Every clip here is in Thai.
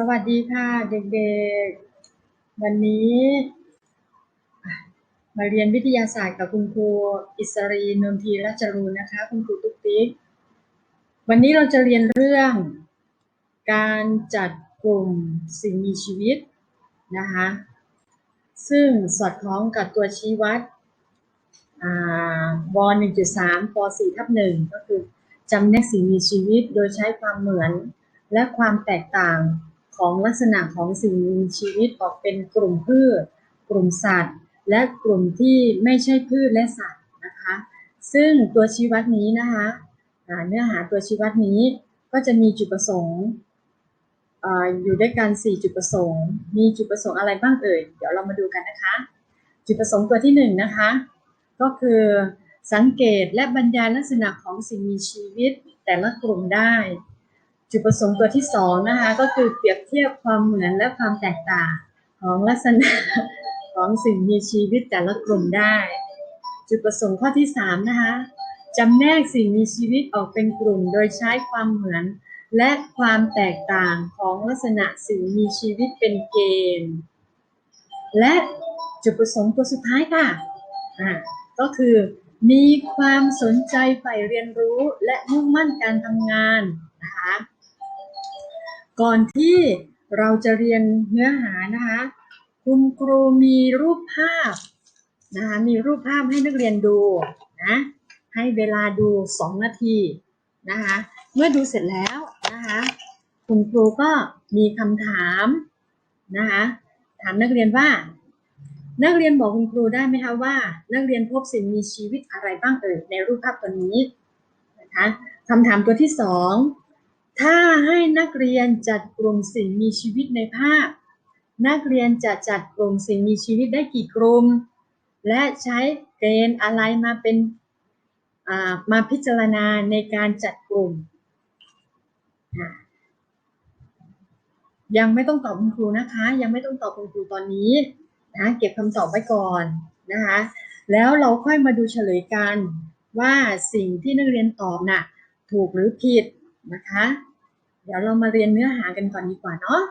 สวัสดีค่ะเด็กๆ วันนี้ มาเรียนวิทยาศาสตร์กับคุณครูอิสรีนนทีรัชรูนนะคะ คุณครูตุ๊กติ๊ก วันนี้เราจะเรียนเรื่อง การจัดกลุ่มสิ่งมีชีวิตนะคะซึ่งสอดคล้องกับตัวชี้วัดอ่าว1.3ป4ทับ1ก็คือจำแนกสิ่งมีชีวิตโดยใช้ความเหมือนและความแตกต่าง ของลักษณะของสิ่งมีชีวิตออกเป็นกลุ่มพืช กลุ่มสัตว์ และกลุ่มที่ไม่ใช่พืชและสัตว์นะคะ ซึ่งตัวชี้วัดนี้นะคะเนื้อหาตัวชี้วัดนี้ก็จะมีจุดประสงค์ออยู่ด้วยกัน 4 จุดประสงค์ มีจุดประสงค์อะไรบ้างเอ่ย เดี๋ยวเรามาดูกันนะคะ จุดประสงค์ตัวที่1นงนะคะ ก็คือสังเกตและบรรยายลักษณะของสิ่งมีชีวิตแต่ละกลุ่มได้ จุดประสงค์ตัวที่สองนะคะก็คือเปรียบเทียบความเหมือนและความแตกต่างของลักษณะของสิ่งมีชีวิตแต่ละกลุ่มได้ จุดประสงค์ข้อที่สามนะคะจำแนกสิ่งมีชีวิตออกเป็นกลุ่ม โดยใช้ความเหมือนและความแตกต่างของลักษณะสิ่งมีชีวิตเป็นเกณฑ์ และจุดประสงค์ตัวสุดท้ายค่ะอ่าก็คือมีความสนใจใฝ่เรียนรู้และมุ่งมั่นการทำงานนะคะ ก่อนที่เราจะเรียนเนื้อหานะคะ คุณครูมีรูปภาพนะคะมีรูปภาพให้นักเรียนดูนะให้เวลาดู 2 นาทีนะคะเมื่อดูเสร็จแล้วนะคะคุณครูก็มีคำถามนะคะถามนักเรียนว่า นักเรียนบอกคุณครูได้ไหมคะว่า นักเรียนพบสิ่งมีชีวิตอะไรบ้างเอ่ยในรูปภาพตัวนี้นะคะคำถามตัวที่สอง ถ้าให้นักเรียนจัดกลุ่มสิ่งมีชีวิตในภาพ นักเรียนจะจัดกลุ่มสิ่งมีชีวิตได้กี่กลุ่ม และใช้เกณฑ์อะไรมาเป็นมาพิจารณาในการจัดกลุ่ม ยังไม่ต้องตอบคุณครูนะคะ ยังไม่ต้องตอบคุณครูตอนนี้นะเก็บคำตอบไว้ก่อนนะคะแล้วเราค่อยมาดูเฉลยกันว่าสิ่งที่นักเรียนตอบน่ะถูกหรือผิดนะคะ เดี๋ยวเรามาเรียนเนื้อหากันก่อนดีกว่าเนาะ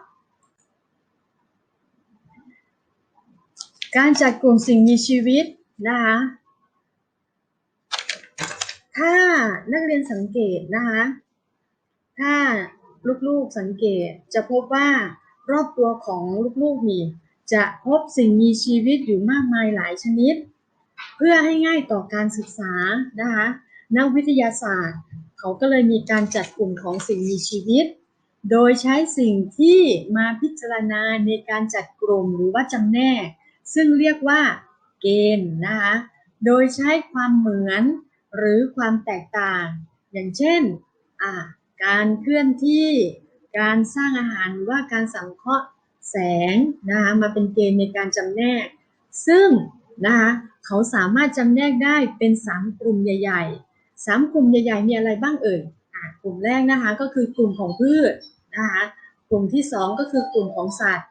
การจัดกลุ่มสิ่งมีชีวิตนะคะถ้านักเรียนสังเกตนะคะถ้าลูกๆสังเกตจะพบว่ารอบตัวของลูกๆนี่จะพบสิ่งมีชีวิตอยู่มากมายหลายชนิด เพื่อให้ง่ายต่อการศึกษานะคะนักวิทยาศาสตร์ เขาก็เลยมีการจัดกลุ่มของสิ่งมีชีวิต โดยใช้สิ่งที่มาพิจารณาในการจัดกลุ่มหรือว่าจำแนก ซึ่งเรียกว่าเกณฑ์นะคะโดยใช้ความเหมือนหรือความแตกต่าง อย่างเช่น การเคลื่อนที่การสร้างอาหารหรือว่าการสังเคราะห์แสงนะคะมาเป็นเกณฑ์ในการจำแนก ซึ่งนะคะเขาสามารถจำแนกได้เป็น 3 กลุ่มใหญ่ ๆ3กลุ่มใหญ่ๆ มีอะไรบ้างเอ่ยกลุ่มแรกนะคะก็คือกลุ่มของพืชนะคะกลุ่มที่ 2 ก็คือกลุ่มของสัตว์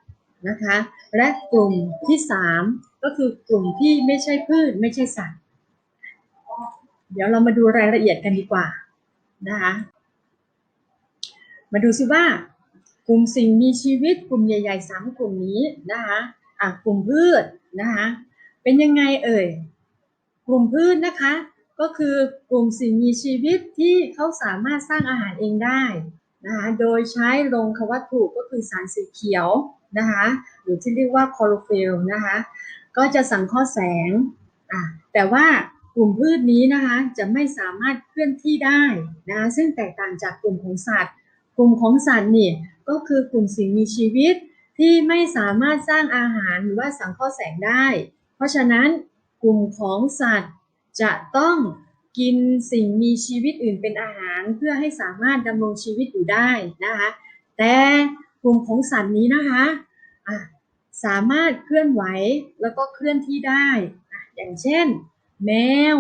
นะคะและกลุ่มที่ 3 ก็คือกลุ่มที่ไม่ใช่พืชไม่ใช่สัตว์ เดี๋ยวเรามาดูรายละเอียดกันดีกว่านะคะมาดูซิว่ากลุ่มสิ่งมีชีวิตกลุ่มใหญ่ๆสามกลุ่มนี้นะคะอะกลุ่มพืชนะคะเป็นยังไงเอ่ยกลุ่มพืชนะคะ ก็คือกลุ่มสิ่งมีชีวิตที่เขาสามารถสร้างอาหารเองได้นะคะโดยใช้โรงควัตถุก็คือสารสีเขียวนะคะหรือที่เรียกว่าคลอโรฟิลนะคะก็จะสังเคราะห์แสงอะแต่ว่ากลุ่มพืชนี้นะคะจะไม่สามารถเคลื่อนที่ได้นะคะซึ่งแตกต่างจากกลุ่มของสัตว์ กลุ่มของสัตว์นี่ก็คือกลุ่มสิ่งมีชีวิตที่ไม่สามารถสร้างอาหารหรือว่าสังเคราะห์แสงได้ เพราะฉะนั้นกลุ่มของสัตว์ จะต้องกินสิ่งมีชีวิตอื่นเป็นอาหารเพื่อให้สามารถดำรงชีวิตอยู่ได้นะคะแต่กลุ่มของสัตว์นี้นะคะะสามารถเคลื่อนไหวแล้วก็เคลื่อนที่ได้ อย่างเช่น แมว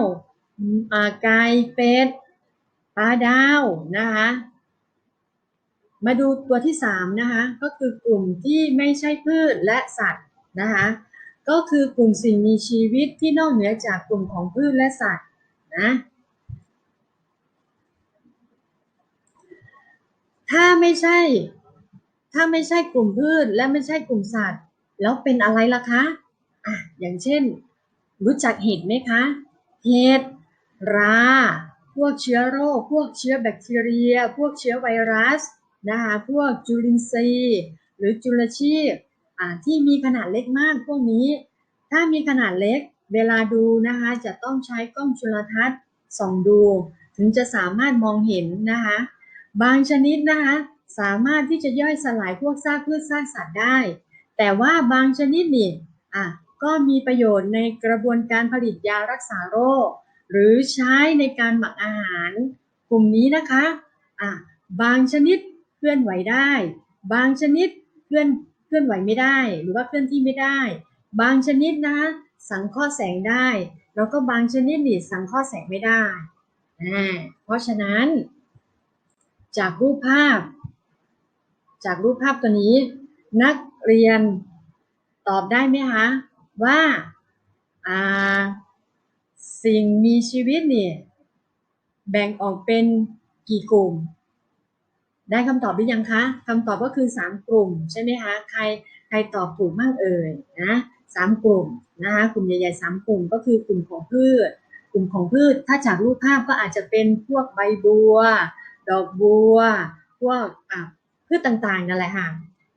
ไก่เป็ดปลาดาวนะคะมาดูตัวที่3นะคะก็คือกลุ่มที่ไม่ใช่พืชและสัตว์นะคะ ก็คือกลุ่มสิ่งมีชีวิตที่นอกเหนือจากกลุ่มของพืชและสัตว์นะถ้าไม่ใช่ ถ้าไม่ใช่กลุ่มพืชและไม่ใช่กลุ่มสัตว์ แล้วเป็นอะไรล่ะคะอะอย่างเช่น รู้จักเห็ดไหมคะ เห็ดรา พวกเชื้อโรค พวกเชื้อแบคทีเรีย พวกเชื้อไวรัสนะคะพวกจุลินทรีย์ หรือจุลชีพ ที่มีขนาดเล็กมากพวกนี้ ถ้ามีขนาดเล็กเวลาดูนะคะจะต้องใช้กล้องจุลทรรศน์ส่องดู ถึงจะสามารถมองเห็นนะคะ บางชนิดนะคะสามารถที่จะย่อยสลายพวกซากพืชซากสัตว์ได้ แต่ว่าบางชนิดนี่อะก็มีประโยชน์ในกระบวนการผลิตยารักษาโรค หรือใช้ในการหมักอาหาร กลุ่มนี้นะคะอะบางชนิดเคลื่อนไหวได้ บางชนิดเคลื่อน เคลื่อนไหวไม่ได้ หรือว่าเคลื่อนที่ไม่ได้ บางชนิดนะคะสังเคราะห์แสงได้ แล้วก็บางชนิดนี่สังเคราะห์แสงไม่ได้อ่าเพราะฉะนั้น จากรูปภาพ จากรูปภาพตัวนี้ นักเรียนตอบได้ไหมคะว่าอ่าสิ่งมีชีวิตเนี่ยแบ่งออกเป็นกี่กลุ่ม ได้คำตอบหรือยังคะคำตอบก็คือ 3 กลุ่มใช่ไหมคะใครใครตอบถูกบ้างเอ่ยนะสามกลุ่มนะคะกลุ่มใหญ่ๆสามกลุ่มก็คือกลุ่มของพืช กลุ่มของพืชถ้าจากรูปภาพก็อาจจะเป็นพวกใบบัว ดอกบัว พวกพืชต่างๆนั่นแหละค่ะ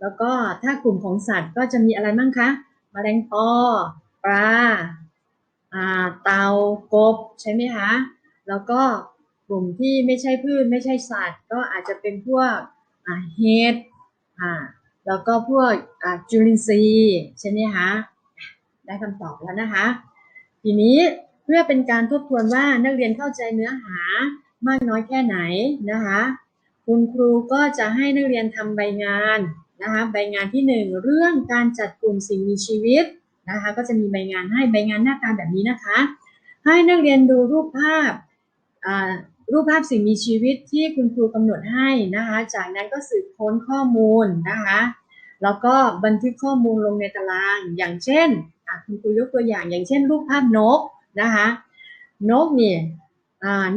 แล้วก็ถ้ากลุ่มของสัตว์ก็จะมีอะไรบ้างคะแมลงปอปลาอ่าเต่ากบใช่ไหมคะแล้วก็ กลุ่มที่ไม่ใช่พืชไม่ใช่สัตว์ ก็อาจจะเป็นพวกเห็ดอ่าแล้วก็พวกจุลินทรีย์ใช่ไหมคะได้คำตอบแล้วนะคะ ทีนี้เพื่อเป็นการทบทวนว่านักเรียนเข้าใจเนื้อหามากน้อยแค่ไหนนะคะ คุณครูก็จะให้นักเรียนทำใบงานนะคะใบงานที่หนึ่งเรื่องการจัดกลุ่มสิ่งมีชีวิตนะคะก็จะมีใบงานให้ใบงานหน้าตาแบบนี้นะคะ ให้นักเรียนดูรูปภาพอ่า รูปภาพสิ่งมีชีวิตที่คุณครูกำหนดให้นะคะ จากนั้นก็สืบค้นข้อมูลนะคะ แล้วก็บันทึกข้อมูลลงในตาราง อย่างเช่นคุณครูยกตัวอย่าง อย่างเช่น รูปภาพนกนะคะ นกนี่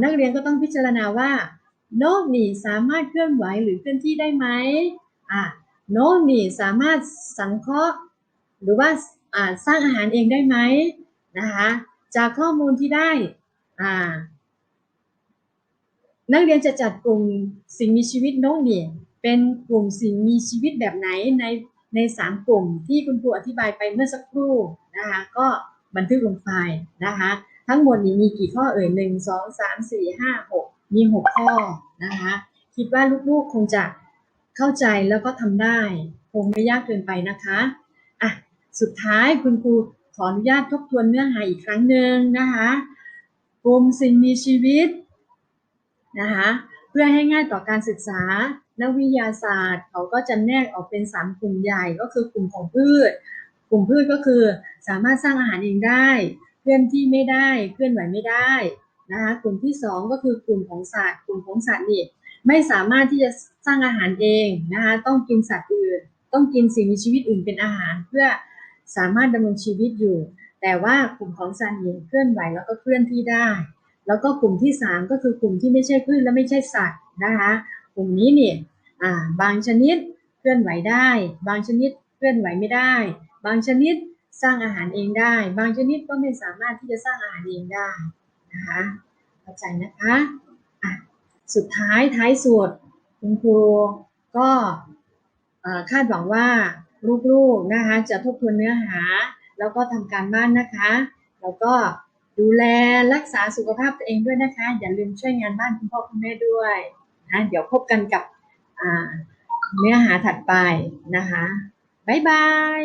นักเรียนก็ต้องพิจารณาว่า นกนี่สามารถเคลื่อนไหวหรือเคลื่อนที่ได้ไหมนกนี่สามารถสังเคราะห์หรือว่าสร้างอาหารเองได้ไหมนะคะ จากข้อมูลที่ได้ นักเรียนจะจัดกลุ่มสิ่งมีชีวิตนกเนี่ยเป็นกลุ่มสิ่งมีชีวิตแบบไหนในในสามกลุ่มที่คุณครูอธิบายไปเมื่อสักครู่นะคะก็บันทึกลงไปนะคะทั้งหมดนี้มีกี่ข้อเอ่ยหนึ่งสองสามสี่ห้าหกมีหกข้อนะคะคิดว่าลูกๆคงจะเข้าใจแล้วก็ทำได้คงไม่ยากเกินไปนะคะอะสุดท้ายคุณครูขออนุญาตทบทวนเนื้อหาอีกครั้งหนึ่งนะคะกลุ่มสิ่งมีชีวิต นะคะเพื่อให้ง่ายต่อการศึกษา นักวิทยาศาสตร์ เขาก็จะแยกออกเป็น 3 กลุ่มใหญ่ก็คือกลุ่มของพืช กลุ่มพืชก็คือสามารถสร้างอาหารเองได้เคลื่อนที่ไม่ได้เคลื่อนไหวไม่ได้นะคะกลุ่มที่ 2 ก็คือกลุ่มของสัตว์ กลุ่มของสัตว์นี่ไม่สามารถที่จะสร้างอาหารเองนะคะต้องกินสัตว์อื่น ต้องกินสิ่งมีชีวิตอื่นเป็นอาหารเพื่อสามารถดำรงชีวิตอยู่ แต่ว่ากลุ่มของสัตว์นี่เคลื่อนไหวแล้วก็เคลื่อนที่ได้ แล้วก็กลุ่มที่ 3 ก็คือกลุ่มที่ไม่ใช่พืชและไม่ใช่สัตว์นะคะกลุ่มนี้เนี่ยบางชนิดเคลื่อนไหวได้ บางชนิดเคลื่อนไหวไม่ได้ บางชนิดสร้างอาหารเองได้ บางชนิดก็ไม่สามารถที่จะสร้างอาหารเองได้นะคะเข้าใจนะคะะสุดท้ายท้ายสุดคุณครูก็คาดหวังว่าลูกๆนะคะจะทบทวนเนื้อหา แล้วก็ทำการบ้านนะคะ แล้วก็ ดูแลรักษาสุขภาพตัวเองด้วยนะคะ อย่าลืมช่วยงานบ้านคุณพ่อคุณแม่ด้วยนะเดี๋ยวพบกันกับเนื้อหาถัดไปนะคะ บ๊ายบาย